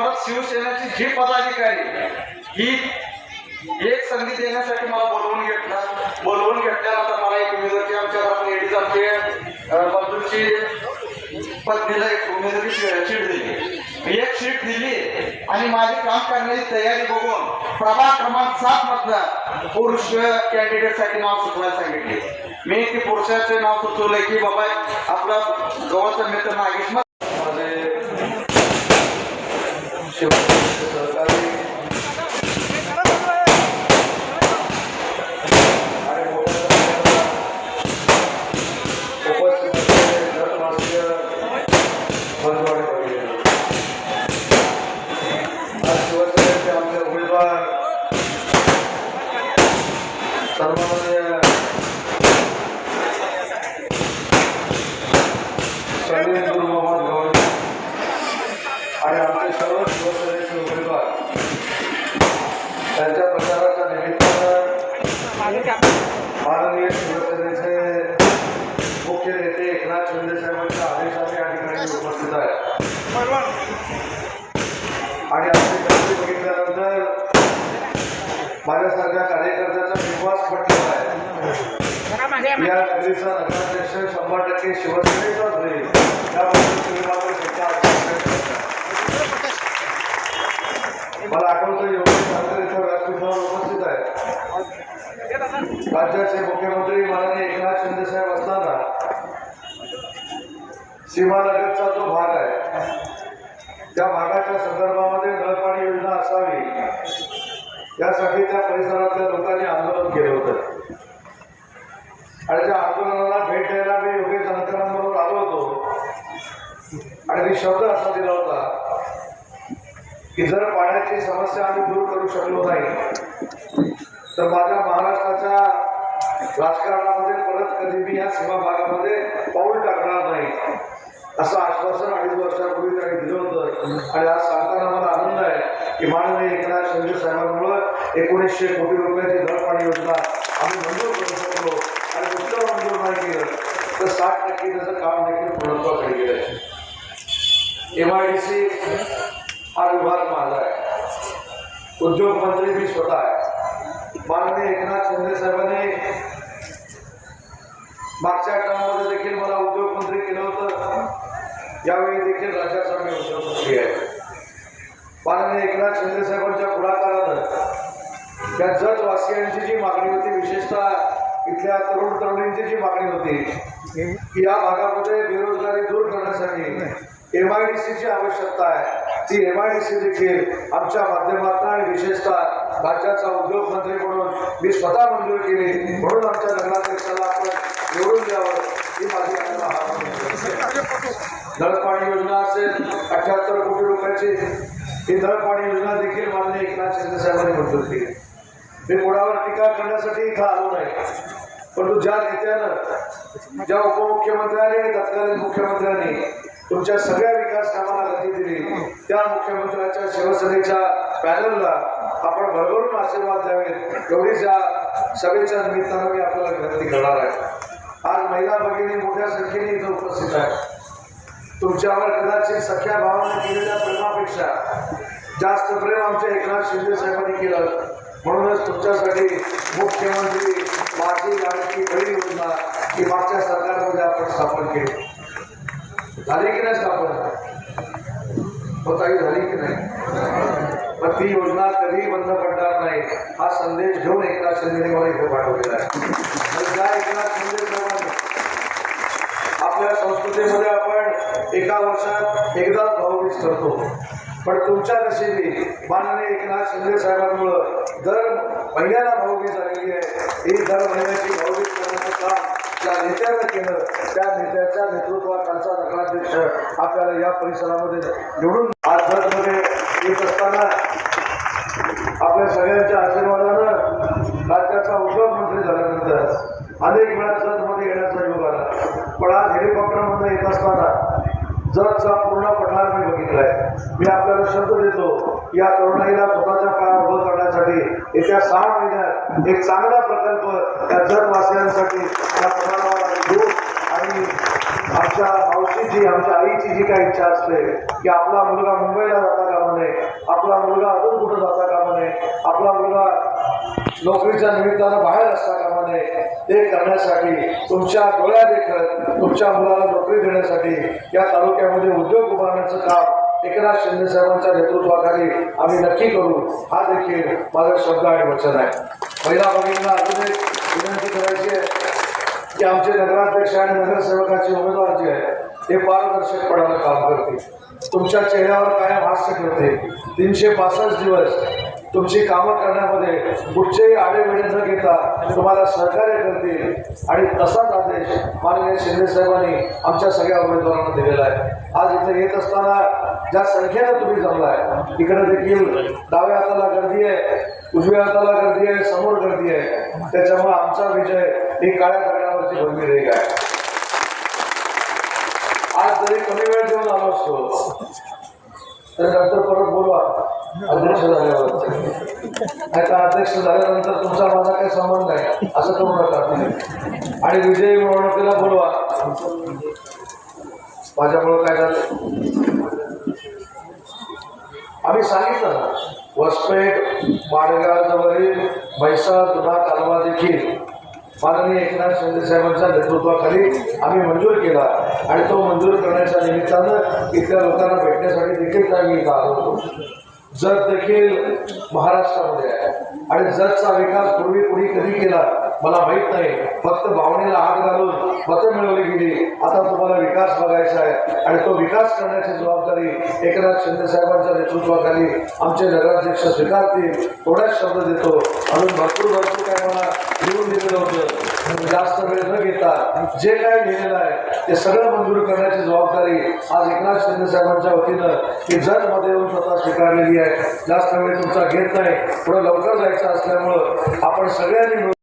परत शिवसेनेची जी पदाधिकारी ही एक संधी देण्यासाठी मला बोलवून घेतलं. बोलवून घेतल्यानंतर मला एक उमेदवारी आमच्या घरात लेडीज जाते अं, पत्नीला एक उमेदवारी शीट दिली. मी एक शीट दिली आणि माझी काम करण्याची तयारी बघून प्रभाग क्रमांक सात मधला पुरुष कॅन्डिडेटसाठी नाव सुचवायला सांगितले. मी ते पुरुषाचे नाव सुचवलंय की बाबा आपला जवळचा मित्र नागेश मत माझे शिवसेनेचे सहकारी आणि मोठ्या संख्येनं उपस्थित असलेले धर्मवासीय बंधुवाडी भगिनी. आज शिवसेनेचे आमचे उमेदवार सन्माननीय सलीम गुरु मोहम्मद गवळी आणि आमचे सर्व शिवसेनेचे उमेदवार त्यांच्या प्रचाराच्या निमित्तानं माननीय शिवसेनेचे मुख्य नेते एकनाथ शिंदे साहेबांच्या आदेशाने या ठिकाणी उपस्थित आहेत. आणि आपली गर्दी बघितल्यानंतर माझ्यासारख्या कार्यकर्त्याचा विश्वास पटलेला आहे. या नगरीचा नगराध्यक्ष शंभर टक्के शिवसेनेचाच होईल. त्याबद्दल मला आठवतं योगेश ठाकरे इथं व्यासपीठावर उपस्थित आहेत राज्याचे मुख्यमंत्री माननीय एकनाथ शिंदे साहेब असताना सीमालगतचा जो भाग आहे त्या भागाच्या संदर्भामध्ये नळपाणी योजना असावी यासाठी त्या परिसरातल्या लोकांनी आंदोलन केलं होतं. आणि त्या आंदोलनाला भेट द्यायला मी योगेश अंतरांबरोबर आलो होतो. आणि मी शब्द असा दिला होता की जर पाण्याची समस्या आम्ही दूर करू शकलो नाही तर माझ्या महाराष्ट्राच्या राजकारणामध्ये परत कधी मी या सीमा भागामध्ये पाऊल टाकणार नाही. असं आश्वासन अडीच वर्षापूर्वी त्यांनी दिलं होतं. आणि आज सांगताना मला आनंद आहे की माननीय एकनाथ शिंदे साहेबांमुळं एकोणीसशे कोटी रुपयाची नळपाणी योजना आम्ही मंजूर करू शकलो. आणि दुसरं मंजूर नाही केलं तर साठ टक्के त्याचं काम देखील पूर्णत्वाकडे गेलं एम आय डी सी हा विभाग माझा आहे. उद्योग मंत्री मी स्वतः आहे. माननीय एकनाथ शिंदे साहेबांनी मागच्या टर्ममध्ये देखील मला उद्योग मंत्री केलं होतं. यावेळी देखील राज्याचा मी उद्योग आहे माननीय एकनाथ शिंदे साहेबांच्या पुढाकारानं त्या जतवासियांची जी मागणी होती विशेषतः इथल्या तरुण तरुणींची जी मागणी होती की या भागामध्ये बेरोजगारी दूर करण्यासाठी एम आय डी सीची आवश्यकता आहे. ती एम आय डी सी देखील आमच्या माध्यमातून आणि विशेषतः राज्याचा उद्योग मंत्री म्हणून मी स्वतः मंजूर केली म्हणून आमच्या नगरातील आपण निवडून द्यावं ही माझी त्यांना हात नळपाणी योजना असेल अठ्याहत्तर कोटी रुपयाची ही नळपाणी योजना देखील माननीय एकनाथ शिंदे साहेबांनी मंजूर केली. मी मुळावर टीका करण्यासाठी इथं आलो नाही. परंतु ज्या नेत्यानं ज्या उपमुख्यमंत्र्यांनी आणि तत्कालीन मुख्यमंत्र्यांनी तुमच्या सगळ्या विकास कामाला गती दिली त्या मुख्यमंत्र्यांच्या शिवसेनेच्या पॅनलला आपण भरभरून आशीर्वाद द्यावेत. एवढीच या सभेच्या निमित्तानं मी आपल्याला विनंती करणार आहे. आज महिला भगिनी मोठ्या संख्येने इथं उपस्थित आहेत. तुमच्यावर कदाचित सख्या भावाने केलेल्या प्रेमापेक्षा जास्त प्रेम आमच्या एकनाथ शिंदे साहेबांनी केलं. म्हणूनच तुमच्यासाठी मुख्यमंत्री माझी लाडकी बहीण योजना ही मागच्या सरकारमध्ये आपण स्थापन केली. झाली की नाही स्थापन? होताही झाली की नाही? पण ती योजना कधी बंद पडणार नाही. हा संदेश घेऊन एकनाथ शिंदेने मला इथे पाठवलेला आहे. त्या एकनाथ शिंदे साहेबांनी आपल्या संस्कृतीमध्ये एका वर्षात एकदाच भाऊबीज करतो. पण तुमच्या नशिबी माननीय एकनाथ शिंदे साहेबांमुळं दर महिन्याला भाऊबीज झालेली आहे. ही दर महिन्याची भाऊबीज करण्याचं काम ज्या नेत्यानं केलं. त्या नेत्याच्या नेतृत्वाखालचा नगराध्यक्ष आपल्याला या परिसरामध्ये निवडून आज जगमध्ये येत असताना आपल्या सगळ्यांच्या आशीर्वादानं राज्याचा उद्योग मंत्री झाल्यानंतर अनेक वेळा जतमध्ये येण्याचा योग आला. पण आज हेलिकॉप्टरमधून येत असताना जतचा पूर्ण पठार मी बघितलाय. मी आपल्याला शब्द देतो या तरुणाईला स्वतःच्या पायावर उभं करण्यासाठी येत्या सहा महिन्यात एक चांगला प्रकल्प त्या जतवासियांसाठी त्या पठारावर आम्ही देऊ आणि आमच्या आमच्या आईची जी काही इच्छा असते की आपला मुलगा मुंबईला जाता कामा नये आपला मुलगा अगून मोठं जाता कामा नये आपला मुला नोकरीच्या निमित्तानं बाहेर असता कामा नये ते करण्यासाठी तुमच्या डोळ्या देखत तुमच्या मुलाला नोकरी देण्यासाठी या तालुक्यामध्ये उद्योग उभारण्याचं काम एकनाथ शिंदे साहेबांच्या नेतृत्वाखाली आम्ही नक्की करू. हा देखील माझा शब्द आणि वचन आहे. महिला भगिनींना अजून एक विनंती करायची आहे की आमचे नगराध्यक्ष आणि नगरसेवकाचे उमेदवार जे आहे ते पारदर्शकपणानं काम करतील. तुमच्या चेहऱ्यावर कायम हास्य करते तीनशे पासष्ट दिवस तुमची कामं करण्यामध्ये कुठचेही आडेवेडे न घेता तुम्हाला सहकार्य करतील. आणि तसाच आदेश माननीय शिंदे साहेबांनी आमच्या सगळ्या उमेदवारांना दिलेला आहे. आज इथे येत असताना ज्या संख्येनं तुम्ही जमलाय इकडे देखील डाव्या हाताला गर्दी आहे उजव्या हाताला गर्दी आहे समोर गर्दी आहे. त्याच्यामुळे आमचा विजय ही काळ्या दगडावरची भूमी रेग आहे. जरी कमी वेळ देऊन आलो असतो. तर नंतर परत बोलवा. अध्यक्ष झाल्यावर. नाही तर अध्यक्ष झाल्यानंतर तुमचा माझा काही संबंध नाही. असं करू नका. आणि विजयी मिळवणुकीला बोलवा. माझ्यामुळं काय झालं? आम्ही सांगितलं ना वसपेठ माडगावजवळील म्हैसा जुना कालवा देखील माननीय एकनाथ शिंदे साहेबांच्या नेतृत्वाखाली आम्ही मंजूर केला आणि तो मंजूर करण्याच्या निमित्तानं इथल्या लोकांना भेटण्यासाठी देखील आम्ही इथं आलो होतो. जत देखील महाराष्ट्रामध्ये आहे. आणि जतचा विकास पूर्वी कुणी कधी केला मला माहीत नाही. फक्त भावनेला आग घालून मतं मिळवली गेली. आता तुम्हाला विकास बघायचा आहे. आणि तो विकास करण्याची जबाबदारी एकनाथ शिंदे साहेबांच्या नेतृत्वाखाली आमचे नगराध्यक्ष स्वीकारतील थोड्याच शब्द देतो. अजून भरपूर भरपूर काय लिहून दिलेलं होतं. जास्त वेळ न घेता जे काय लिहिलेलं आहे ते सगळं मंजूर करण्याची जबाबदारी आज एकनाथ शिंदे साहेबांच्या वतीनं ही जजमध्ये येऊन स्वतः स्वीकारलेली आहे. जास्त वेळ तुमचा घेत नाही. थोडं लवकर जायचं असल्यामुळं आपण सगळ्यांनी मिळून